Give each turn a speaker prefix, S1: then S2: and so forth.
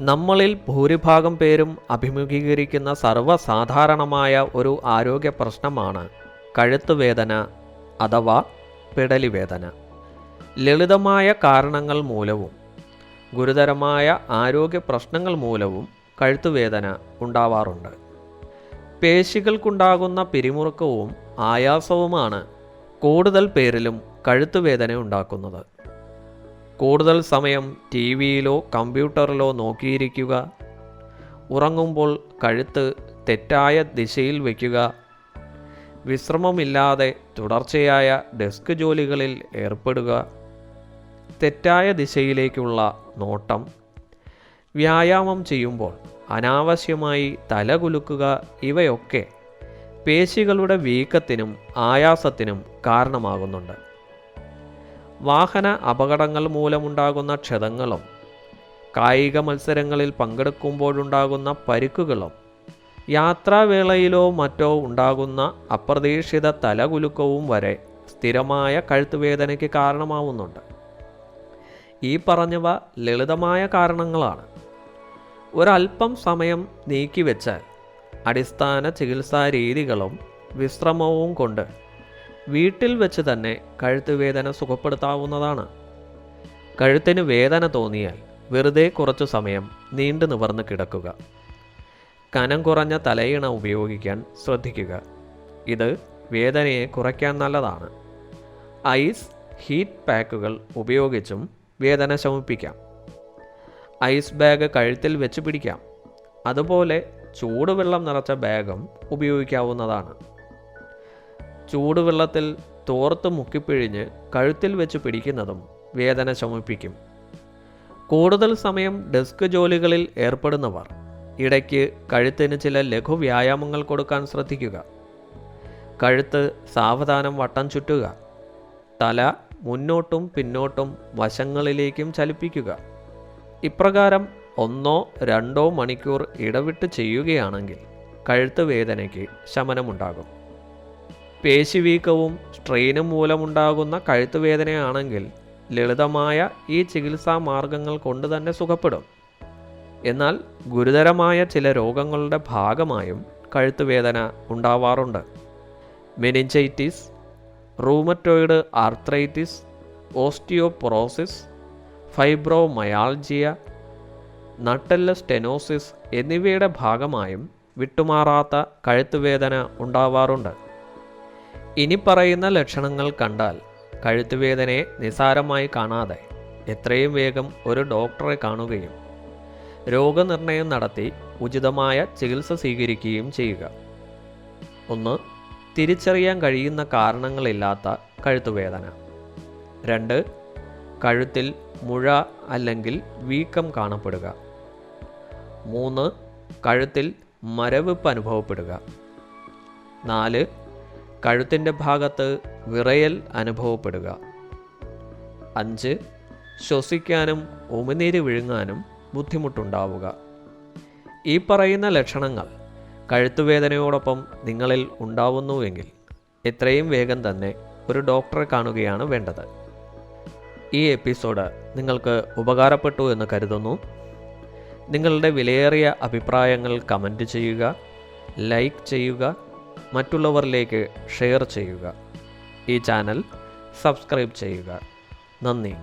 S1: നമ്മളിൽ ഭൂരിഭാഗം പേരും അഭിമുഖീകരിക്കുന്ന സർവസാധാരണമായ ഒരു ആരോഗ്യ പ്രശ്നമാണ് കഴുത്ത് വേദന അഥവാ പിടലി വേദന. ലളിതമായ കാരണങ്ങൾ മൂലവും ഗുരുതരമായ ആരോഗ്യ പ്രശ്നങ്ങൾ മൂലവും കഴുത്തുവേദന ഉണ്ടാവാറുണ്ട്. പേശികൾക്കുണ്ടാകുന്ന പിരിമുറുക്കവും ആയാസവുമാണ് കൂടുതൽ പേരിലും കഴുത്തുവേദന ഉണ്ടാക്കുന്നത്. കൂടുതൽ സമയം ടി വിയിലോ കമ്പ്യൂട്ടറിലോ നോക്കിയിരിക്കുക. ഉറങ്ങുമ്പോൾ കഴുത്ത് തെറ്റായ ദിശയിൽ വയ്ക്കുക. വിശ്രമമില്ലാതെ തുടർച്ചയായ ഡെസ്ക് ജോലികളിൽ ഏർപ്പെടുക. തെറ്റായ ദിശയിലേക്കുള്ള നോട്ടം. വ്യായാമം ചെയ്യുമ്പോൾ അനാവശ്യമായി തല കുലുക്കുക ഇവയൊക്കെ പേശികളുടെ വീക്കത്തിനും ആയാസത്തിനും കാരണമാകുന്നുണ്ട്. വാഹന അപകടങ്ങൾ മൂലമുണ്ടാകുന്ന ക്ഷതങ്ങളും കായിക മത്സരങ്ങളിൽ പങ്കെടുക്കുമ്പോഴുണ്ടാകുന്ന പരിക്കുകളും യാത്രാവേളയിലോ മറ്റോ ഉണ്ടാകുന്ന അപ്രതീക്ഷിത തലകുലുക്കവും വരെ സ്ഥിരമായ കഴുത്തുവേദനയ്ക്ക് കാരണമാവുന്നുണ്ട്. ഈ പറഞ്ഞവ ലളിതമായ കാരണങ്ങളാണ്. ഒരല്പം സമയം നീക്കിവെച്ചാൽ അടിസ്ഥാന ചികിത്സാ രീതികളും വിശ്രമവും കൊണ്ട് വീട്ടിൽ വെച്ച് തന്നെ കഴുത്ത് വേദന സുഖപ്പെടുത്താവുന്നതാണ്. കഴുത്തിന് വേദന തോന്നിയാൽ വെറുതെ കുറച്ചു സമയം നീണ്ടു നിവർന്ന് കിടക്കുക. കനം കുറഞ്ഞ തലയിണ ഉപയോഗിക്കാൻ ശ്രദ്ധിക്കുക. ഇത് വേദനയെ കുറയ്ക്കാൻ നല്ലതാണ്. ഐസ് ഹീറ്റ് പാക്കുകൾ ഉപയോഗിച്ചും വേദന ശമിപ്പിക്കാം. ഐസ് ബാഗ് കഴുത്തിൽ വെച്ച് പിടിക്കാം. അതുപോലെ ചൂടുവെള്ളം നിറച്ച ബാഗും ഉപയോഗിക്കാവുന്നതാണ്. ചൂടുവെള്ളത്തിൽ തോർത്ത് മുക്കിപ്പിഴിഞ്ഞ് കഴുത്തിൽ വെച്ച് പിടിക്കുന്നതും വേദന ശമിപ്പിക്കും. കൂടുതൽ സമയം ഡെസ്ക് ജോലികളിൽ ഏർപ്പെടുന്നവർ ഇടയ്ക്ക് കഴുത്തിന് ചില ലഘു വ്യായാമങ്ങൾ കൊടുക്കാൻ ശ്രദ്ധിക്കുക. കഴുത്ത് സാവധാനം വട്ടം ചുറ്റുക തല മുന്നോട്ടും പിന്നോട്ടും വശങ്ങളിലേക്കും ചലിപ്പിക്കുക. ഇപ്രകാരം ഒന്നോ രണ്ടോ മണിക്കൂർ ഇടവിട്ട് ചെയ്യുകയാണെങ്കിൽ കഴുത്ത് വേദനയ്ക്ക് ശമനമുണ്ടാകും. പേശിവീക്കവും സ്ട്രെയിനും മൂലമുണ്ടാകുന്ന കഴുത്തുവേദനയാണെങ്കിൽ ലളിതമായ ഈ ചികിത്സാ മാർഗങ്ങൾ കൊണ്ട് തന്നെ സുഖപ്പെടും. എന്നാൽ ഗുരുതരമായ ചില രോഗങ്ങളുടെ ഭാഗമായും കഴുത്തുവേദന ഉണ്ടാവാറുണ്ട്. Meningitis rheumatoid arthritis osteoporosis fibromyalgia നട്ടെല്ല stenosis എന്നിവയുടെ ഭാഗമായും വിട്ടുമാറാത്ത കഴുത്തുവേദന ഉണ്ടാവാറുണ്ട്. ഇനി പറയുന്ന ലക്ഷണങ്ങൾ കണ്ടാൽ കഴുത്തുവേദനയെ നിസാരമായി കാണാതെ എത്രയും വേഗം ഒരു ഡോക്ടറെ കാണുകയും രോഗനിർണയം നടത്തി ഉചിതമായ ചികിത്സ സ്വീകരിക്കുകയും ചെയ്യുക. ഒന്ന് തിരിച്ചറിയാൻ കഴിയുന്ന കാരണങ്ങളില്ലാത്ത കഴുത്തുവേദന. രണ്ട് കഴുത്തിൽ മുഴ അല്ലെങ്കിൽ വീക്കം കാണപ്പെടുക. മൂന്ന് കഴുത്തിൽ മരവിപ്പ് അനുഭവപ്പെടുക. നാല് കഴുത്തിന്റെ ഭാഗത്ത് വിറയൽ അനുഭവപ്പെടുക. അഞ്ച് ശ്വസിക്കാനും ഉമിനീര് വിഴുങ്ങാനും ബുദ്ധിമുട്ടുണ്ടാവുക. ഈ പറയുന്ന ലക്ഷണങ്ങൾ കഴുത്തുവേദനയോടൊപ്പം നിങ്ങളിൽ ഉണ്ടാവുന്നുവെങ്കിൽ എത്രയും വേഗം തന്നെ ഒരു ഡോക്ടറെ കാണുകയാണ് വേണ്ടത്. ഈ എപ്പിസോഡ് നിങ്ങൾക്ക് ഉപകാരപ്പെട്ടു എന്ന് കരുതുന്നു. നിങ്ങളുടെ വിലയേറിയ അഭിപ്രായങ്ങൾ കമന്റ് ചെയ്യുക ലൈക്ക് ചെയ്യുക മറ്റുള്ളവരിലേക്ക് ഷെയർ ചെയ്യുക. ഈ ചാനൽ സബ്സ്ക്രൈബ് ചെയ്യുക. നന്ദി.